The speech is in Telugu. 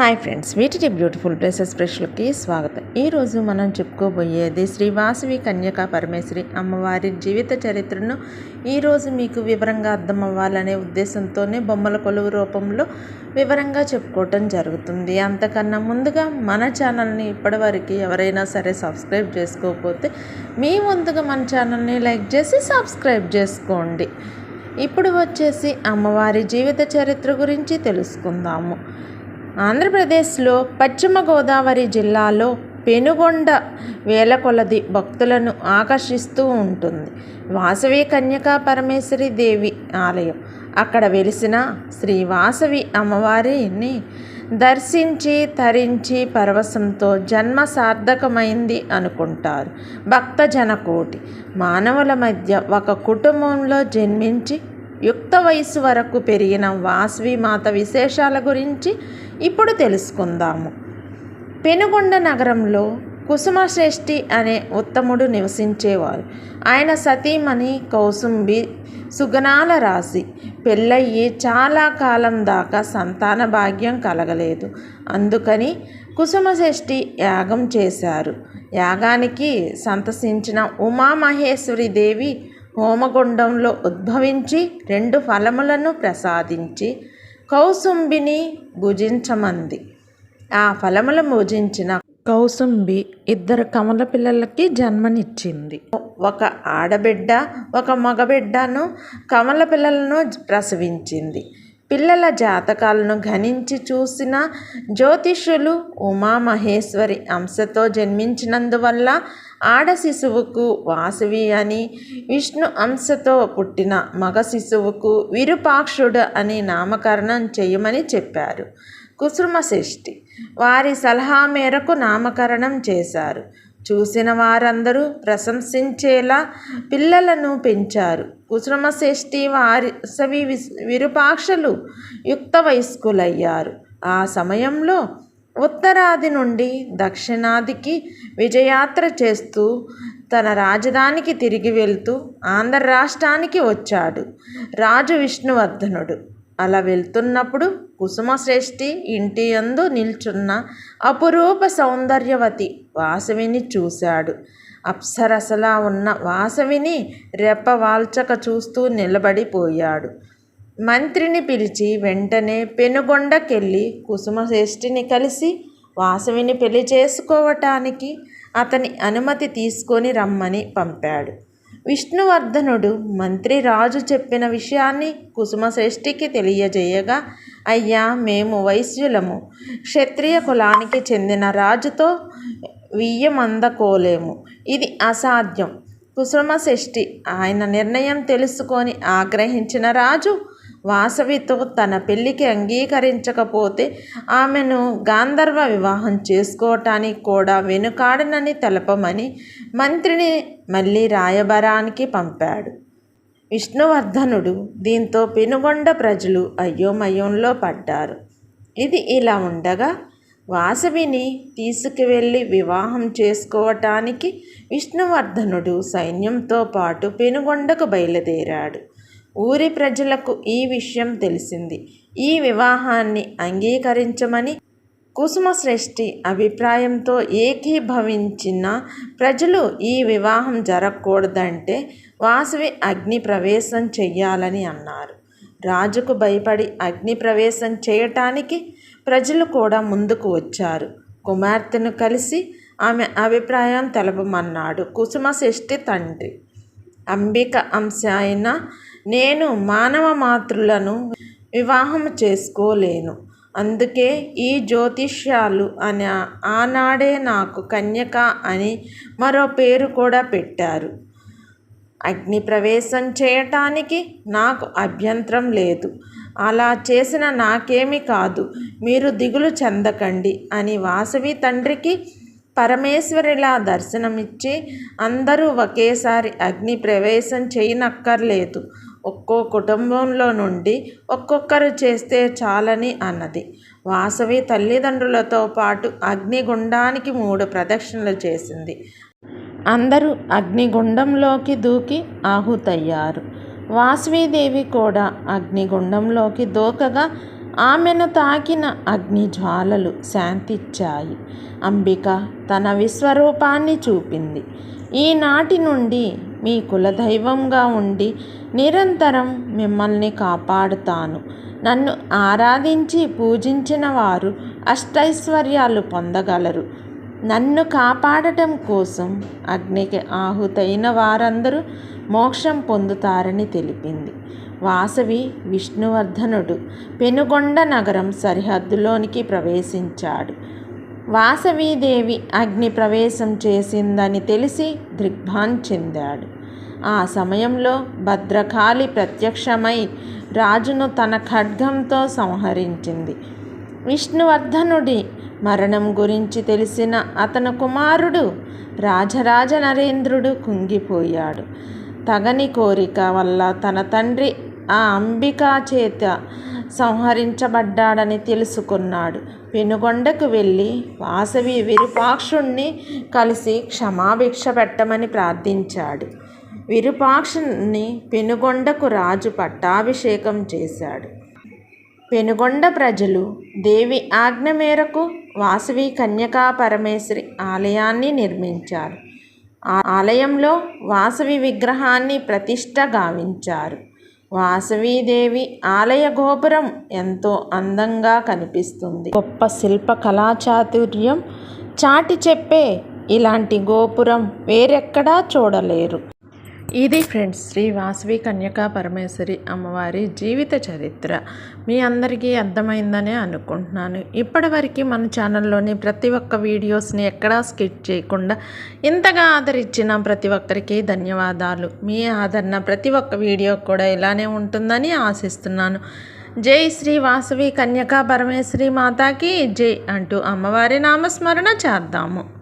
హాయ్ ఫ్రెండ్స్ వీటిటి బ్యూటిఫుల్ ప్లేసెస్ స్పెషల్కి స్వాగతం. ఈరోజు మనం చెప్పుకోబోయేది శ్రీ వాసవి కన్యకా పరమేశ్వరి అమ్మవారి జీవిత చరిత్రను. ఈరోజు మీకు వివరంగా అర్థం అవ్వాలనే ఉద్దేశంతోనే బొమ్మల కొలువు రూపంలో వివరంగా చెప్పుకోవటం జరుగుతుంది. అంతకన్నా ముందుగా మన ఛానల్ని ఇప్పటివరకు ఎవరైనా సరే సబ్స్క్రైబ్ చేసుకోకపోతే మీ ముందుగా మన ఛానల్ని లైక్ చేసి సబ్స్క్రైబ్ చేసుకోండి. ఇప్పుడు వచ్చేసి అమ్మవారి జీవిత చరిత్ర గురించి తెలుసుకుందాము. ఆంధ్రప్రదేశ్లో పశ్చిమ గోదావరి జిల్లాలో పెనుగొండ వేల కొలది భక్తులను ఆకర్షిస్తూ ఉంటుంది. వాసవి కన్యకా పరమేశ్వరి దేవి ఆలయం. అక్కడ వెలిసిన శ్రీ వాసవి అమ్మవారిని దర్శించి తరించి పరవశంతో జన్మ సార్థకమైంది అనుకుంటారు. భక్తజన కోటి. మానవుల మధ్య ఒక కుటుంబంలో జన్మించి యుక్త వయసు వరకు పెరిగిన వాసవి మాత విశేషాల గురించి ఇప్పుడు తెలుసుకుందాము. పెనుగొండ నగరంలో కుసుమశ్రేష్ఠి అనే ఉత్తముడు నివసించేవారు. ఆయన సతీమణి కౌసుంబి సుగనాల రాశి. పెళ్ళయ్యి చాలా కాలం దాకా సంతాన భాగ్యం కలగలేదు. అందుకని కుసుమశ్రేష్ఠి యాగం చేశారు. యాగానికి సంతసించిన ఉమామహేశ్వరి దేవి హోమగుండంలో ఉద్భవించి రెండు ఫలములను ప్రసాదించి కౌసుంబిని భుజించమంది. ఆ ఫలములు భుజించిన కౌసుంబి ఇద్దరు కమల పిల్లలకి జన్మనిచ్చింది. ఒక ఆడబిడ్డ ఒక మగబిడ్డను కమల పిల్లలను ప్రసవించింది. పిల్లల జాతకాలను గణించి చూసిన జ్యోతిష్యులు ఉమామహేశ్వరి అంశతో జన్మించినందువల్ల ఆడ శిశువుకు వాసవి అని విష్ణు అంశతో పుట్టిన మగ శిశువుకు విరూపాక్షుడు అని నామకరణం చేయమని చెప్పారు. కుసుమశ్రేష్ఠి వారి సలహా మేరకు నామకరణం చేశారు. చూసిన వారందరూ ప్రశంసించేలా పిల్లలను పెంచారు. కుసుమశ్రేష్ఠి వారి సవి విరూపాక్షలు యుక్త వయస్కులయ్యారు. ఆ సమయంలో ఉత్తరాది నుండి దక్షిణాదికి విజయాత్ర చేస్తూ తన రాజధానికి తిరిగి వెళ్తూ ఆంధ్ర రాష్ట్రానికి వచ్చాడు. రాజు విష్ణువర్ధనుడు. అలా వెళ్తున్నప్పుడు కుసుమశ్రేష్ఠి ఇంటి యందు నిల్చున్న అపురూప సౌందర్యవతి వాసవిని చూశాడు. అప్సరసలా ఉన్న వాసవిని రెప్పవాల్చక చూస్తూ నిలబడిపోయాడు. మంత్రిని పిలిచి వెంటనే పెనుగొండకెళ్ళి కుసుమశ్రేష్ఠిని కలిసి వాసవిని పెళ్ళి చేసుకోవటానికి అతని అనుమతి తీసుకొని రమ్మని పంపాడు. విష్ణువర్ధనుడు మంత్రి రాజు చెప్పిన విషయాన్ని కుసుమశ్రేష్ఠికి తెలియజేయగా అయ్యా మేము వైశ్యులము. క్షత్రియ కులానికి చెందిన రాజుతో వియ్యమందకోలేము. ఇది అసాధ్యం. కుసుమశ్రేష్ఠి ఆయన నిర్ణయం తెలుసుకొని ఆగ్రహించిన రాజు వాసవితో తన పెళ్ళికి అంగీకరించకపోతే ఆమెను గాంధర్వ వివాహం చేసుకోవటానికి కూడా వెనుకాడనని తెలపమని మంత్రిని మళ్ళీ రాయబారానికి పంపాడు. విష్ణువర్ధనుడు దీంతో పెనుగొండ ప్రజలు అయోమయంలో పడ్డారు. ఇది ఇలా ఉండగా వాసవిని తీసుకువెళ్ళి వివాహం చేసుకోవటానికి విష్ణువర్ధనుడు సైన్యంతో పాటు పెనుగొండకు బయలుదేరాడు. ఊరి ప్రజలకు ఈ విషయం తెలిసింది. ఈ వివాహాన్ని అంగీకరించమని కుసుమశ్రేష్ఠి అభిప్రాయంతో ఏకీభవించిన ప్రజలు ఈ వివాహం జరగకూడదంటే వాసవి అగ్ని ప్రవేశం చెయ్యాలని అన్నారు. రాజుకు భయపడి అగ్ని ప్రవేశం చేయటానికి ప్రజలు కూడా ముందుకు వచ్చారు. కుమార్తెను కలిసి ఆమె అభిప్రాయం తెలపమన్నాడు కుసుమశ్రేష్ఠి తండ్రి. అంబిక అంశ అయిన నేను మానవ మాతృలను వివాహం చేసుకోలేను. అందుకే ఈ జ్యోతిష్యాలు అని ఆనాడే నాకు కన్యక అని మరో పేరు కూడా పెట్టారు. అగ్ని ప్రవేశం చేయటానికి నాకు అభ్యంతరం లేదు. అలా చేసిన నాకేమీ కాదు. మీరు దిగులు చెందకండి అని వాసవి తండ్రికి పరమేశ్వరిలా దర్శనమిచ్చి అందరూ ఒకేసారి అగ్ని ప్రవేశం చేయనక్కర్లేదు. ఒక్కో కుటుంబంలో నుండి ఒక్కొక్కరు చేస్తే చాలని అన్నది. వాసవి తల్లిదండ్రులతో పాటు అగ్నిగుండానికి మూడు ప్రదక్షిణలు చేసింది. అందరూ అగ్నిగుండంలోకి దూకి ఆహుతయ్యారు. వాసవీదేవి కూడా అగ్నిగుండంలోకి దూకగా ఆమెను తాకిన అగ్ని జ్వాలలు శాంతిచ్చాయి. అంబిక తన విశ్వరూపాన్ని చూపింది. ఈనాటి నుండి మీ కులదైవంగా ఉండి నిరంతరం మిమ్మల్ని కాపాడుతాను. నన్ను ఆరాధించి పూజించిన వారు అష్టైశ్వర్యాలు పొందగలరు. నన్ను కాపాడటం కోసం అగ్నికి ఆహుతైన వారందరూ మోక్షం పొందుతారని తెలిపింది. వాసవి విష్ణువర్ధనుడు పెనుగొండ నగరం సరిహద్దులోనికి ప్రవేశించాడు. వాసవీదేవి అగ్ని ప్రవేశం చేసిందని తెలిసి దిగ్భాన్ చెందాడు. ఆ సమయంలో భద్రకాళి ప్రత్యక్షమై రాజును తన ఖడ్గంతో సంహరించింది. విష్ణువర్ధనుడి మరణం గురించి తెలిసిన అతను కుమారుడు రాజరాజ నరేంద్రుడు కుంగిపోయాడు. తగని కోరిక వల్ల తన తండ్రి ఆ అంబికా చేత సంహరించబడ్డాడని తెలుసుకున్నాడు. పెనుగొండకు వెళ్ళి వాసవి విరూపాక్షుణ్ణి కలిసి క్షమాభిక్ష పెట్టమని ప్రార్థించాడు. విరూపాక్షుణ్ణి పెనుగొండకు రాజు పట్టాభిషేకం చేశాడు. పెనుగొండ ప్రజలు దేవి ఆజ్ఞ మేరకు వాసవి కన్యకా పరమేశ్వరి ఆలయాన్ని నిర్మించారు. ఆ ఆలయంలో వాసవి విగ్రహాన్ని ప్రతిష్ట గావించారు. వాసవీదేవి ఆలయ గోపురం ఎంతో అందంగా కనిపిస్తుంది. గొప్ప శిల్ప కళాచాతుర్యం చాటి చెప్పే ఇలాంటి గోపురం వేరెక్కడా చూడలేరు. ఇది ఫ్రెండ్స్ శ్రీ వాసవి కన్యకా పరమేశ్వరి అమ్మవారి జీవిత చరిత్ర. మీ అందరికీ అర్థమైందనే అనుకుంటున్నాను. ఇప్పటివరకు మన ఛానల్లోని ప్రతి ఒక్క వీడియోస్ని ఎక్కడా స్కిప్ చేయకుండా ఇంతగా ఆదరించిన ప్రతి ఒక్కరికి ధన్యవాదాలు. మీ ఆదరణ ప్రతి ఒక్క వీడియో కూడా ఇలానే ఉంటుందని ఆశిస్తున్నాను. జై శ్రీ వాసవి కన్యకా పరమేశ్వరి మాతాకి జై అంటూ అమ్మవారి నామస్మరణ చేద్దాము.